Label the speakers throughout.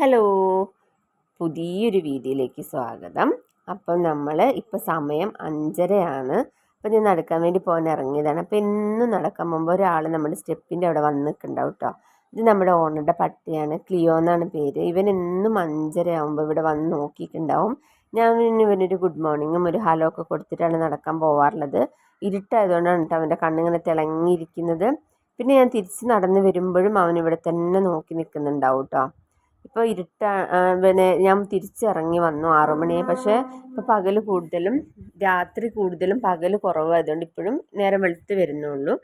Speaker 1: Hello. പുതിയൊരു വീഡിയോയിലേക്ക് സ്വാഗതം. അപ്പം നമ്മൾ ഇപ്പോൾ സമയം അഞ്ചരയാണ്. അപ്പം ഞാൻ നടക്കാൻ വേണ്ടി പോകാൻ ഇറങ്ങിയതാണ്. അപ്പം എന്നും നടക്കാൻ പോകുമ്പോൾ ഒരാൾ നമ്മുടെ സ്റ്റെപ്പിന്റെ അവിടെ വന്ന് നിൽക്കുന്നുണ്ടാവും കേട്ടോ ഇത് നമ്മുടെ ഓണറുടെ പട്ടിയാണ്. ക്ലിയോ എന്നാണ് പേര്. ഇവൻ എന്നും അഞ്ചര ആകുമ്പോൾ ഇവിടെ വന്ന് നോക്കിയിട്ടുണ്ടാവും. ഞാൻ ഇവനൊരു ഗുഡ് മോർണിംഗും ഒരു ഹലോ ഒക്കെ കൊടുത്തിട്ടാണ് നടക്കാൻ പോവാറുള്ളത്. ഇരുട്ടായതുകൊണ്ടാണ് കേട്ടോ അവന്റെ കണ്ണിങ്ങനെ തിളങ്ങിയിരിക്കുന്നത്. പിന്നെ ഞാൻ തിരിച്ച് നടന്ന് വരുമ്പോഴും അവൻ ഇവിടെ തന്നെ നോക്കി നിൽക്കുന്നുണ്ടാവും കേട്ടോ ഇപ്പോൾ ഇരുട്ട പിന്നെ ഞാൻ തിരിച്ചിറങ്ങി വന്നു ആറു മണിയായി പക്ഷേ ഇപ്പോൾ പകൽ കൂടുതലും രാത്രി കൂടുതലും പകൽ കുറവായതുകൊണ്ട് ഇപ്പോഴും നേരം വെളുത്ത് വരുന്നുള്ളൂ.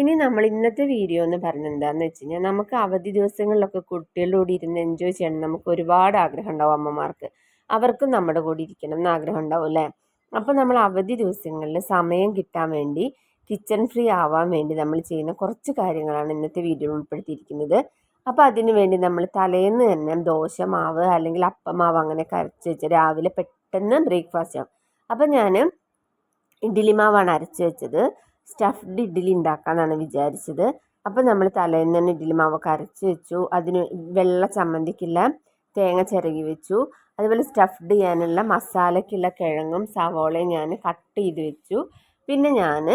Speaker 1: ഇനി നമ്മൾ ഇന്നത്തെ വീഡിയോ എന്ന് പറഞ്ഞത് എന്താണെന്ന് വെച്ച് കഴിഞ്ഞാൽ നമുക്ക് അവധി ദിവസങ്ങളിലൊക്കെ കുട്ടികളുടെ കൂടി ഇരുന്ന് എൻജോയ് ചെയ്യണം. നമുക്ക് ഒരുപാട് ആഗ്രഹം ഉണ്ടാവും അമ്മമാർക്ക്. അവർക്കും നമ്മുടെ കൂടെ ഇരിക്കണം എന്ന് ആഗ്രഹം ഉണ്ടാവും അല്ലേ? അപ്പോൾ നമ്മൾ അവധി ദിവസങ്ങളിൽ സമയം കിട്ടാൻ വേണ്ടി കിച്ചൺ ഫ്രീ ആവാൻ വേണ്ടി നമ്മൾ ചെയ്യുന്ന കുറച്ച് കാര്യങ്ങളാണ് ഇന്നത്തെ വീഡിയോയിൽ ഉൾപ്പെടുത്തിയിരിക്കുന്നത്. അപ്പോൾ അതിന് വേണ്ടി നമ്മൾ തലേന്ന് തന്നെ ദോശ മാവ് അല്ലെങ്കിൽ അപ്പമാവ് അങ്ങനെ കരച്ച് വെച്ച് രാവിലെ പെട്ടെന്ന് ബ്രേക്ക്ഫാസ്റ്റ് ആവും. അപ്പോൾ ഞാൻ ഇഡ്ഡലി മാവാണ് അരച്ച് വെച്ചത്. സ്റ്റഫ്ഡ് ഇഡ്ഡലി ഉണ്ടാക്കാമെന്നാണ് വിചാരിച്ചത്. അപ്പോൾ നമ്മൾ തലേന്ന് തന്നെ ഇഡ്ഡലി മാവൊക്കെ അരച്ച് വെച്ചു. അതിന് വെള്ള ചമ്മന്തിക്കുള്ള തേങ്ങ ചിരകി വെച്ചു. അതുപോലെ സ്റ്റഫ്ഡ് ചെയ്യാനുള്ള മസാലയ്ക്കുള്ള കിഴങ്ങും സവോളയും ഞാൻ കട്ട് ചെയ്ത് വെച്ചു. പിന്നെ ഞാൻ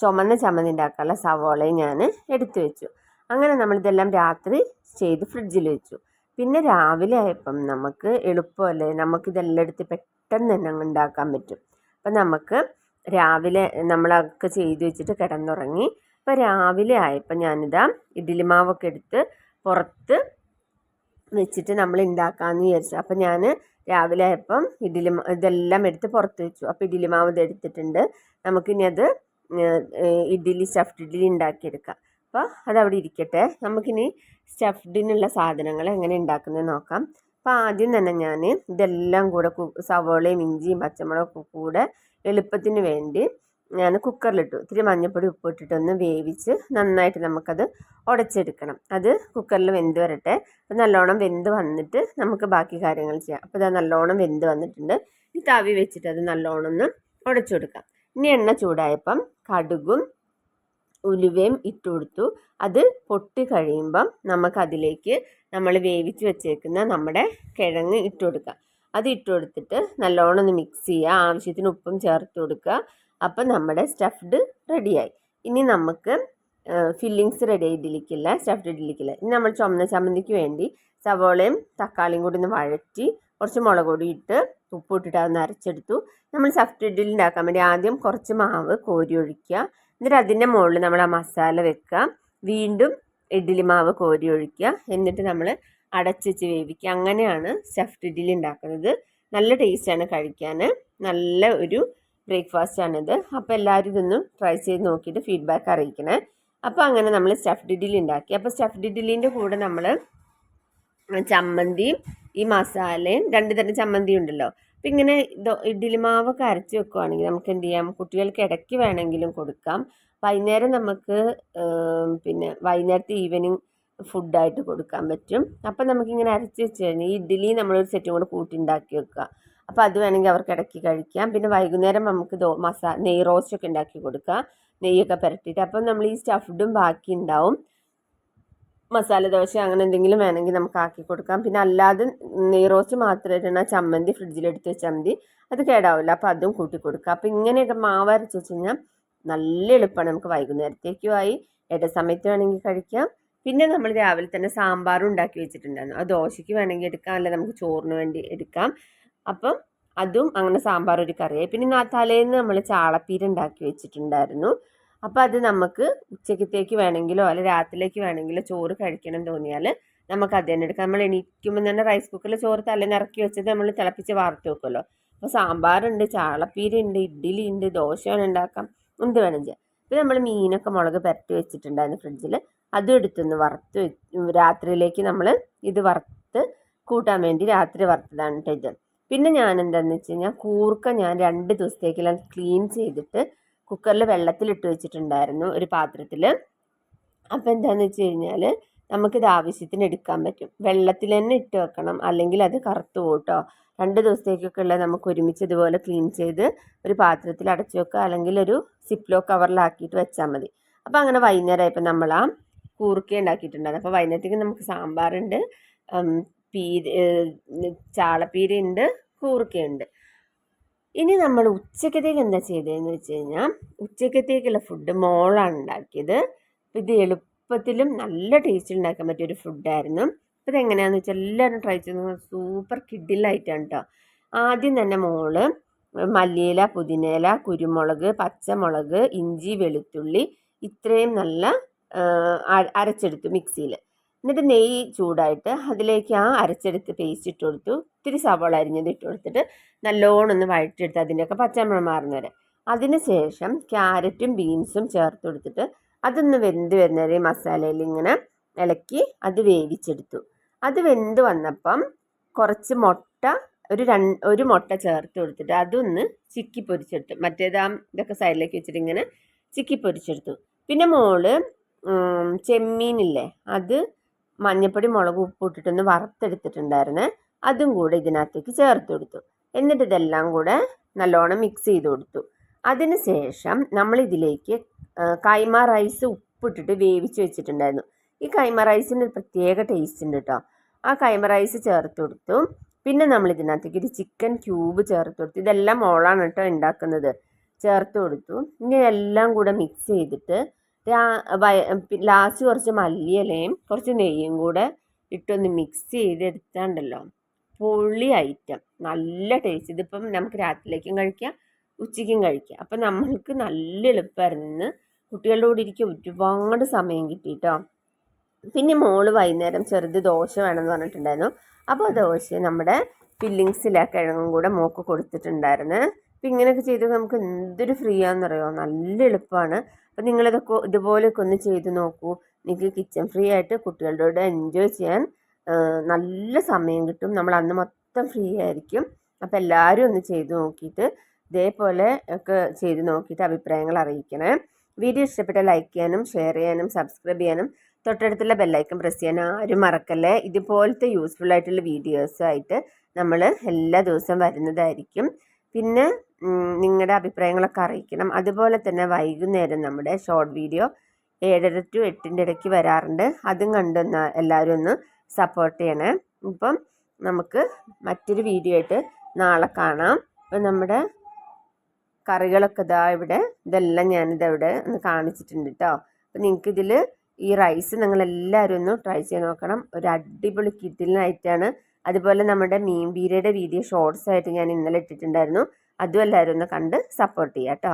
Speaker 1: ചുമന്ന ചമ്മന്തി ഉണ്ടാക്കാനുള്ള സവോളയും ഞാൻ എടുത്തു വെച്ചു. അങ്ങനെ നമ്മളിതെല്ലാം രാത്രി ചെയ്ത് ഫ്രിഡ്ജിൽ വെച്ചു. പിന്നെ രാവിലെ ആയപ്പം നമുക്ക് എളുപ്പമല്ലേ? നമുക്കിതെല്ലാം എടുത്ത് പെട്ടെന്ന് തന്നെ അങ്ങ് ഉണ്ടാക്കാൻ പറ്റും. അപ്പം നമുക്ക് രാവിലെ നമ്മളൊക്കെ ചെയ്ത് വെച്ചിട്ട് കിടന്നുറങ്ങി. അപ്പോൾ രാവിലെ ആയപ്പോൾ ഞാനിതാ ഇഡ്ഡലി മാവൊക്കെ എടുത്ത് പുറത്ത് വെച്ചിട്ട് നമ്മൾ ഉണ്ടാക്കാമെന്ന് വിചാരിച്ചു. അപ്പം ഞാൻ രാവിലെ ആയപ്പം ഇഡ്ഡലി ഇതെല്ലാം എടുത്ത് പുറത്ത് വെച്ചു. അപ്പോൾ ഇഡ്ഡലി മാവ് ഇത് എടുത്തിട്ടുണ്ട് നമുക്കിനി അത് ഇഡ്ഡലി സ്റ്റഫ്ഡ് ഇഡ്ഡലി ഉണ്ടാക്കിയെടുക്കാം. അപ്പോൾ അതവിടെ ഇരിക്കട്ടെ. നമുക്കിനി സ്റ്റഫ്ഡിനുള്ള സാധനങ്ങൾ എങ്ങനെ ഉണ്ടാക്കുന്നത് നോക്കാം. അപ്പോൾ ആദ്യം തന്നെ ഞാൻ ഇതെല്ലാം കൂടെ സവോളയും ഇഞ്ചിയും പച്ചമുളകൊക്കെ കൂടെ എളുപ്പത്തിന് വേണ്ടി ഞാൻ കുക്കറിലിട്ടു. ഇത്തിരി മഞ്ഞൾപ്പൊടി ഉപ്പിട്ടിട്ടൊന്ന് വേവിച്ച് നന്നായിട്ട് നമുക്കത് ഉടച്ചെടുക്കണം. അത് കുക്കറിൽ വെന്ത് വരട്ടെ. അപ്പോൾ നല്ലോണം വെന്ത് വന്നിട്ട് നമുക്ക് ബാക്കി കാര്യങ്ങൾ ചെയ്യാം. അപ്പോൾ ഇത് നല്ലോണം വെന്ത് വന്നിട്ടുണ്ട്. ഈ തവി വെച്ചിട്ട് അത് നല്ലോണം ഒന്ന് ഉടച്ചു കൊടുക്കാം. ഇനി എണ്ണ ചൂടായപ്പം കടുകും ഉലുവയും ഇട്ട് കൊടുത്തു അത് പൊട്ടി കഴിയുമ്പം നമുക്കതിലേക്ക് നമ്മൾ വേവിച്ച് വെച്ചേക്കുന്ന നമ്മുടെ കിഴങ്ങ് ഇട്ട് കൊടുക്കുക അത് ഇട്ട് കൊടുത്തിട്ട് നല്ലോണം ഒന്ന് മിക്സ് ചെയ്യുക. ആവശ്യത്തിന് ഉപ്പും ചേർത്ത് കൊടുക്കുക. അപ്പം നമ്മുടെ സ്റ്റഫ്ഡ് റെഡിയായി ഇനി നമുക്ക് ഫില്ലിങ്സ് റെഡി ആയിട്ടിരിക്കില്ല സ്റ്റഫ്ഡ് ഇട്ടിരിക്കില്ല. ഇനി നമ്മൾ ചുമന്ന ചമ്മന്തിക്ക് വേണ്ടി സവോളയും തക്കാളിയും കൂടി ഒന്ന് വഴറ്റി കുറച്ച് മുളക് പൊടി ഇട്ട് ഉപ്പ് ഇട്ടിട്ട് അതൊന്ന് അരച്ചെടുത്തു. നമ്മൾ സഫ്റ്റ് ഇഡ്ഡലി ഉണ്ടാക്കാൻ വേണ്ടി ആദ്യം കുറച്ച് മാവ് കോരി ഒഴിക്കുക. എന്നിട്ട് അതിന്റെ മുകളിൽ നമ്മൾ ആ മസാല വെക്കുക. വീണ്ടും ഇഡ്ഡലി മാവ് കോരി ഒഴിക്കുക. എന്നിട്ട് നമ്മൾ അടച്ച് വെച്ച് വേവിക്കുക. അങ്ങനെയാണ് സ്റ്റഫ്ഡ് ഇഡ്ഡലി ഉണ്ടാക്കുന്നത്. നല്ല ടേസ്റ്റാണ് കഴിക്കാൻ. നല്ല ഒരു ബ്രേക്ക്ഫാസ്റ്റ് ആണിത്. അപ്പോൾ എല്ലാവരും ഇതൊന്നും ട്രൈ ചെയ്ത് നോക്കിയിട്ട് ഫീഡ്ബാക്ക് അറിയിക്കണേ. അപ്പോൾ അങ്ങനെ നമ്മൾ സ്റ്റഫ്ഡ് ഇഡ്ഡലി ഉണ്ടാക്കി. അപ്പോൾ സ്റ്റഫ്ഡ് ഇഡ്ഡലിന്റെ കൂടെ നമ്മൾ ചമ്മന്തിയും ഈ മസാലയും രണ്ട് തരം ചമ്മന്തി ഉണ്ടല്ലോ. അപ്പം ഇങ്ങനെ ഇഡ്ഡലി മാവൊക്കെ അരച്ച് വെക്കുവാണെങ്കിൽ നമുക്ക് എന്ത് ചെയ്യാം? കുട്ടികൾക്ക് ഇടയ്ക്ക് വേണമെങ്കിലും കൊടുക്കാം. വൈകുന്നേരം നമുക്ക് പിന്നെ വൈകുന്നേരത്തെ ഈവനിങ് ഫുഡായിട്ട് കൊടുക്കാൻ പറ്റും. അപ്പം നമുക്കിങ്ങനെ അരച്ച് വെച്ച് കഴിഞ്ഞാൽ ഈ ഇഡ്ഡലി നമ്മളൊരു സെറ്റും കൂടെ കൂട്ടി ഉണ്ടാക്കി വെക്കുക. അപ്പോൾ അത് വേണമെങ്കിൽ അവർക്ക് ഇടയ്ക്ക് കഴിക്കാം. പിന്നെ വൈകുന്നേരം നമുക്ക് ദോ മസാ നെയ് റോസ്റ്റൊക്കെ ഉണ്ടാക്കി കൊടുക്കാം. നെയ്യൊക്കെ പുരട്ടിയിട്ട് അപ്പം നമ്മൾ ഈ സ്റ്റഫ്ഡും ബാക്കി ഉണ്ടാവും മസാല ദോശ അങ്ങനെ എന്തെങ്കിലും വേണമെങ്കിൽ നമുക്ക് ആക്കി കൊടുക്കാം. പിന്നെ അല്ലാതെ നെയ്റോസ്റ്റ് മാത്രം ഇടുന്ന ചമ്മന്തി ഫ്രിഡ്ജിലെടുത്ത് വെച്ചാൽ മതി. അത് കേടാവില്ല. അപ്പോൾ അതും കൂട്ടി കൊടുക്കുക. അപ്പോൾ ഇങ്ങനെയൊക്കെ മാവ് അരച്ച് വെച്ച് കഴിഞ്ഞാൽ നല്ല എളുപ്പമാണ് നമുക്ക് വൈകുന്നേരത്തേക്കും ആയി. ഇട സമയത്ത് വേണമെങ്കിൽ കഴിക്കാം. പിന്നെ നമ്മൾ രാവിലെ തന്നെ സാമ്പാറും ഉണ്ടാക്കി വെച്ചിട്ടുണ്ടായിരുന്നു. അത് ദോശയ്ക്ക് വേണമെങ്കിൽ എടുക്കാം. അല്ല നമുക്ക് ചോറിന് വേണ്ടി എടുക്കാം. അപ്പം അതും അങ്ങനെ സാമ്പാർ ഒരു കറിയായി. പിന്നെ തലേന്ന് നമ്മൾ ചാളപ്പീര് ഉണ്ടാക്കി വെച്ചിട്ടുണ്ടായിരുന്നു. അപ്പോൾ അത് നമുക്ക് ഉച്ചക്കത്തേക്ക് വേണമെങ്കിലോ അല്ല രാത്രിയിലേക്ക് വേണമെങ്കിലോ ചോറ് കഴിക്കണം തോന്നിയാൽ നമുക്ക് അത് തന്നെ എടുക്കാം. നമ്മൾ എണീക്കുമ്പോൾ തന്നെ റൈസ് കുക്കറിൽ ചോറ് തലേന്ന് ഇറക്കി വെച്ചത് നമ്മൾ തിളപ്പിച്ച് വാർത്ത് വെക്കുമല്ലോ അപ്പോൾ സാമ്പാറുണ്ട് ചാളപ്പീരുണ്ട് ഇഡ്ഡലി ഉണ്ട് ദോശ ഉണ്ടാക്കാം. എന്ത് വേണം ചെയ്യാം. നമ്മൾ മീനൊക്കെ മുളക് പുരട്ടി വെച്ചിട്ടുണ്ടായിരുന്നു ഫ്രിഡ്ജിൽ അതും എടുത്തൊന്ന് വറുത്ത് രാത്രിയിലേക്ക് നമ്മൾ ഇത് വറുത്ത് കൂട്ടാൻ വേണ്ടി രാത്രി വറുത്തതാണ് കേട്ടോ ഇത്. പിന്നെ ഞാൻ എന്താണെന്ന് വെച്ച് കഴിഞ്ഞാൽ കൂർക്ക ഞാൻ രണ്ട് ദിവസത്തേക്കെല്ലാം ക്ലീൻ ചെയ്തിട്ട് കുക്കറിൽ വെള്ളത്തിലിട്ട് വെച്ചിട്ടുണ്ടായിരുന്നു ഒരു പാത്രത്തിൽ അപ്പോൾ എന്താണെന്ന് വെച്ച് കഴിഞ്ഞാൽ നമുക്കിത് ആവശ്യത്തിന് എടുക്കാൻ പറ്റും. വെള്ളത്തിൽ തന്നെ ഇട്ട് വെക്കണം. അല്ലെങ്കിൽ അത് കറുത്തു പോട്ടോ രണ്ട് ദിവസത്തേക്കൊക്കെ ഉള്ള നമുക്ക് ഒരുമിച്ച് ഇതുപോലെ ക്ലീൻ ചെയ്ത് ഒരു പാത്രത്തിൽ അടച്ചു വെക്കുക. അല്ലെങ്കിൽ ഒരു സിപ്ലോ കവറിലാക്കിയിട്ട് വെച്ചാൽ മതി. അപ്പോൾ അങ്ങനെ വൈകുന്നേരം ആയപ്പോൾ നമ്മൾ ആ കൂർക്ക ഉണ്ടാക്കിയിട്ടുണ്ടായിരുന്നു. അപ്പോൾ വൈകുന്നേരത്തേക്ക് നമുക്ക് സാമ്പാറുണ്ട് പീര് ചാളപ്പീരുണ്ട് കൂറുക്കയുണ്ട് ഇനി നമ്മൾ ഉച്ചക്കത്തേക്ക് എന്താ ചെയ്തതെന്ന് വെച്ച് കഴിഞ്ഞാൽ ഉച്ചക്കത്തേക്കുള്ള ഫുഡ് മോളാണ് ഉണ്ടാക്കിയത്. ഇത് എളുപ്പത്തിലും നല്ല ടേസ്റ്റ് ഉണ്ടാക്കാൻ പറ്റിയൊരു ഫുഡായിരുന്നു അപ്പോൾ ഇതെങ്ങനെയാണെന്ന് വെച്ചാൽ എല്ലാവരും ട്രൈ ചെയ്ത് സൂപ്പർ കിഡിലായിട്ടാണ് കേട്ടോ ആദ്യം തന്നെ മോൾ മല്ലിയില പുതിനയില കുരുമുളക് പച്ചമുളക് ഇഞ്ചി വെളുത്തുള്ളി ഇത്രയും നല്ല അരച്ചെടുത്തു മിക്സിയിൽ എന്നിട്ട് നെയ്യ് ചൂടായിട്ട് അതിലേക്ക് ആ അരച്ചെടുത്ത് പേസ്റ്റ് ഇട്ട് കൊടുത്തു. ഇത്തിരി സവാള അരിഞ്ഞത് ഇട്ട് കൊടുത്തിട്ട് നല്ലോണം ഒന്ന് വഴറ്റിയെടുത്ത് അതിന്റെയൊക്കെ പച്ചമണം മാറുന്ന വരെ. അതിന് ശേഷം ക്യാരറ്റും ബീൻസും ചേർത്ത് കൊടുത്തിട്ട് അതൊന്ന് വെന്ത് വരുന്നവരെ മസാലയിൽ ഇങ്ങനെ ഇളക്കി അത് വേവിച്ചെടുത്തു. അത് വെന്ത് വന്നപ്പം കുറച്ച് മുട്ട ഒരു രണ്ട് ഒരു മുട്ട ചേർത്ത് കൊടുത്തിട്ട് അതൊന്ന് ചിക്കി പൊരിച്ചെടുത്തു. മറ്റേതാ ഇതൊക്കെ സൈഡിലേക്ക് വെച്ചിട്ട് ഇങ്ങനെ ചിക്കി പൊരിച്ചെടുത്തു. പിന്നെ മോൾ ചെമ്മീനില്ലേ അത് മഞ്ഞപ്പൊടി മുളക് ഉപ്പ് ഇട്ടിട്ടൊന്ന് വറുത്തെടുത്തിട്ടുണ്ടായിരുന്നു. അതും കൂടെ ഇതിനകത്തേക്ക് ചേർത്ത് കൊടുത്തു. എന്നിട്ട് ഇതെല്ലാം കൂടെ നല്ലോണം മിക്സ് ചെയ്ത് കൊടുത്തു. അതിന് ശേഷം നമ്മൾ ഇതിലേക്ക് കൈമ റൈസ് ഉപ്പിട്ടിട്ട് വേവിച്ച് വെച്ചിട്ടുണ്ടായിരുന്നു. ഈ കൈമ റൈസിന് ഒരു പ്രത്യേക ടേസ്റ്റ് ഉണ്ട് കേട്ടോ ആ കൈമ റൈസ് ചേർത്ത് കൊടുത്തു. പിന്നെ നമ്മൾ ഇതിനകത്തേക്ക് ഒരു ചിക്കൻ ക്യൂബ് ചേർത്ത് കൊടുത്തു. ഇതെല്ലാം മോളാണ് കേട്ടോ ഉണ്ടാക്കുന്നത് ചേർത്ത് കൊടുത്തു. ഇനി എല്ലാം കൂടെ മിക്സ് ചെയ്തിട്ട് ലാസ്റ്റ് കുറച്ച് മല്ലിയിലയും കുറച്ച് നെയ്യും കൂടെ ഇട്ടൊന്ന് മിക്സ് ചെയ്തെടുത്താണ്ടല്ലോ. പൊളി ഐറ്റം നല്ല ടേസ്റ്റ് ഇതിപ്പം നമുക്ക് രാത്രിയിലേക്കും കഴിക്കാം ഉച്ചയ്ക്കും കഴിക്കാം. അപ്പം നമ്മൾക്ക് നല്ല എളുപ്പമായിരുന്നു കുട്ടികളുടെ കൂടെ ഇരിക്കാൻ ഒരുപാട് സമയം കിട്ടി കേട്ടോ പിന്നെ മോൾ വൈകുന്നേരം ചെറുത് ദോശ വേണമെന്ന് പറഞ്ഞിട്ടുണ്ടായിരുന്നു. അപ്പോൾ ദോശ നമ്മുടെ ഫില്ലിങ്സിലെ കിഴങ്ങും കൂടെ മോക്ക് കൊടുത്തിട്ടുണ്ടായിരുന്നു. അപ്പം ഇങ്ങനെയൊക്കെ ചെയ്ത് നമുക്ക് എന്തൊരു ഫ്രീ ആണെന്നറിയോ? നല്ല എളുപ്പമാണ്. അപ്പം നിങ്ങളിതൊക്കെ ഇതുപോലെയൊക്കെ ഒന്ന് ചെയ്ത് നോക്കൂ. നിങ്ങൾക്ക് കിച്ചൺ ഫ്രീ ആയിട്ട് കുട്ടികളുടെ കൂടെ എൻജോയ് ചെയ്യാൻ നല്ല സമയം കിട്ടും. നമ്മൾ അന്ന് മൊത്തം ഫ്രീ ആയിരിക്കും. അപ്പോൾ എല്ലാവരും ഒന്ന് ചെയ്ത് നോക്കിയിട്ട് ഇതേപോലെ ഒക്കെ ചെയ്ത് നോക്കിയിട്ട് അഭിപ്രായങ്ങൾ അറിയിക്കണേ. വീഡിയോ ഇഷ്ടപ്പെട്ട ലൈക്ക് ചെയ്യാനും ഷെയർ ചെയ്യാനും സബ്സ്ക്രൈബ് ചെയ്യാനും തൊട്ടടുത്തുള്ള ബെല്ലൈക്കൺ പ്രസ് ചെയ്യാൻ ആരും മറക്കല്ലേ. ഇതുപോലത്തെ യൂസ്ഫുൾ ആയിട്ടുള്ള വീഡിയോസായിട്ട് നമ്മൾ എല്ലാ ദിവസവും വരുന്നതായിരിക്കും. പിന്നെ നിങ്ങളുടെ അഭിപ്രായങ്ങളൊക്കെ അറിയിക്കണം. അതുപോലെ തന്നെ വൈകുന്നേരം നമ്മുടെ ഷോർട്ട് വീഡിയോ ഏഴര ടു എട്ടിന്റെ ഇടയ്ക്ക് വരാറുണ്ട്. അതും കണ്ടൊന്ന് എല്ലാവരും ഒന്ന് സപ്പോർട്ട് ചെയ്യണേ. ഇപ്പം നമുക്ക് മറ്റൊരു വീഡിയോ ആയിട്ട് നാളെ കാണാം. ഇപ്പം നമ്മുടെ കറികളൊക്കെ ഇതാ ഇവിടെ ഇതെല്ലാം ഞാനിത് അവിടെ ഒന്ന് കാണിച്ചിട്ടുണ്ട് കേട്ടോ അപ്പം നിങ്ങൾക്ക് ഇതിൽ ഈ റൈസ് നിങ്ങൾ എല്ലാവരും ഒന്ന് ട്രൈ ചെയ്ത് നോക്കണം. ഒരു അടിപൊളി കിഡിലിനായിട്ടാണ് അതുപോലെ നമ്മുടെ മീൻ ബീരയുടെ വീഡിയോ ഷോർട്സ് ആയിട്ട് ഞാൻ ഇന്നലെ ഇട്ടിട്ടുണ്ടായിരുന്നു. അതും എല്ലാവരും ഒന്ന് കണ്ട് സപ്പോർട്ട് ചെയ്യാം കേട്ടോ